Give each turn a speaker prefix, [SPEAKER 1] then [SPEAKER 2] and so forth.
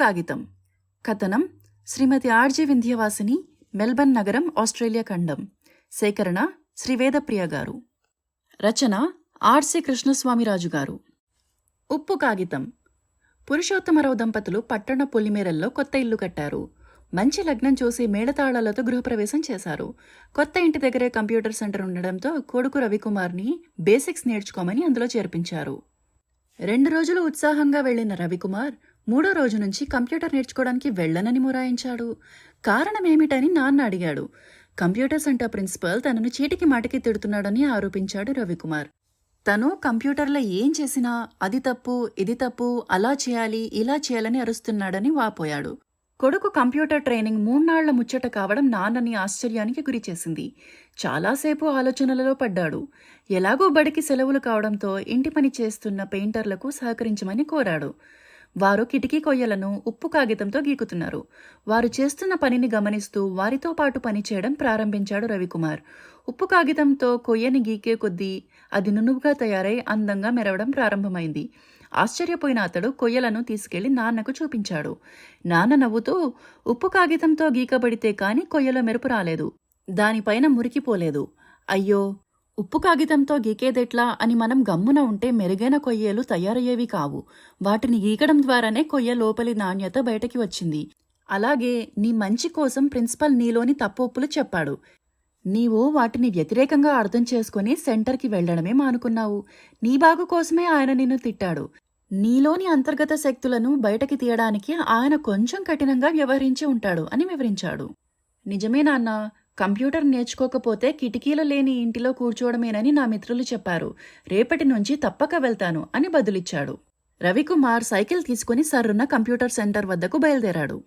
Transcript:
[SPEAKER 1] కాగితం కథనం శ్రీమతి ఆర్జే వింధ్యవాసిని మెల్బర్న్ నగరం ఆస్ట్రేలియా ఖండం. సేకరణ శ్రీ వేదప్రియ గారు. రచన ఆర్సి కృష్ణస్వామిరాజు గారు. ఉప్పు కాగితం. పురుషోత్తమరావు దంపతులు పట్టణ పొలిమేరల్లో కొత్త ఇల్లు కట్టారు. మంచి లగ్నం చూసి మేళతాళాలతో గృహప్రవేశం చేశారు. కొత్త ఇంటి దగ్గరే కంప్యూటర్ సెంటర్ ఉండడంతో కొడుకు రవికుమార్ని బేసిక్స్ నేర్చుకోమని అందులో చేర్పించారు. రెండు రోజులు ఉత్సాహంగా వెళ్ళిన రవికుమార్ మూడో రోజు నుంచి కంప్యూటర్ నేర్చుకోవడానికి వెళ్ళనని మొరాయించాడు. కారణమేమిటని నాన్న అడిగాడు. కంప్యూటర్ సెంటర్ ప్రిన్సిపల్ తనను చీటికి మాటికి తిడుతున్నాడని ఆరోపించాడు రవికుమార్. తను కంప్యూటర్లో ఏం చేసినా అది తప్పు ఇది తప్పు అలా చేయాలి ఇలా చేయాలని అరుస్తున్నాడని వాపోయాడు. కొడుకు కంప్యూటర్ ట్రైనింగ్ మూన్నాళ్ళ ముచ్చట కావడం నాన్నని ఆశ్చర్యానికి గురిచేసింది. చాలాసేపు ఆలోచనలలో పడ్డాడు. ఎలాగో బడికి సెలవులు కావడంతో ఇంటి పని చేస్తున్న పెయింటర్లకు సహకరించమని కోరాడు. వారు కిటికీ కొయ్యలను ఉప్పు కాగితంతో గీకుతున్నారు. వారు చేస్తున్న పనిని గమనిస్తూ వారితో పాటు పనిచేయడం ప్రారంభించాడు రవికుమార్. ఉప్పు కాగితంతో కొయ్యని గీకే కొద్దీ అది నునువుగా తయారై అందంగా మెరవడం ప్రారంభమైంది. ఆశ్చర్యపోయిన అతడు కొయ్యలను తీసుకెళ్ళి నాన్నకు చూపించాడు. నాన్న నవ్వుతూ ఉప్పు కాగితంతో గీకబడితే కాని కొయ్యలో మెరుపు రాలేదు. దానిపైన మురికిపోలేదు. అయ్యో! ఉప్పు కాగితంతో గీకేదెట్లా అని మనం గమ్మున ఉంటే మెరుగైన కొయ్యలు తయారయ్యేవి కావు. వాటిని గీకడం ద్వారానే కొయ్య లోపలి నాణ్యత బయటకి వచ్చింది. అలాగే నీ మంచి కోసం ప్రిన్సిపల్ నీలోని తప్పొప్పులు చెప్పాడు. నీవు వాటిని వ్యతిరేకంగా అర్థం చేసుకుని సెంటర్కి వెళ్ళడమే మానుకున్నావు. నీ బాగు కోసమే ఆయన నిన్ను తిట్టాడు. నీలోని అంతర్గత శక్తులను బయటకి తీయడానికి ఆయన కొంచెం కఠినంగా వ్యవహరించి ఉంటాడు అని వివరించాడు. నిజమే నాన్న కంప్యూటర్ నేర్చుకోకపోతే కిటికీలు లేని ఇంటిలో కూర్చోవడమేనని నా మిత్రులు చెప్పారు. రేపటి నుంచి తప్పక వెళ్తాను అని బదులిచ్చాడు. రవికుమార్ సైకిల్ తీసుకుని సర్రున్న కంప్యూటర్ సెంటర్ వద్దకు బయలుదేరాడు.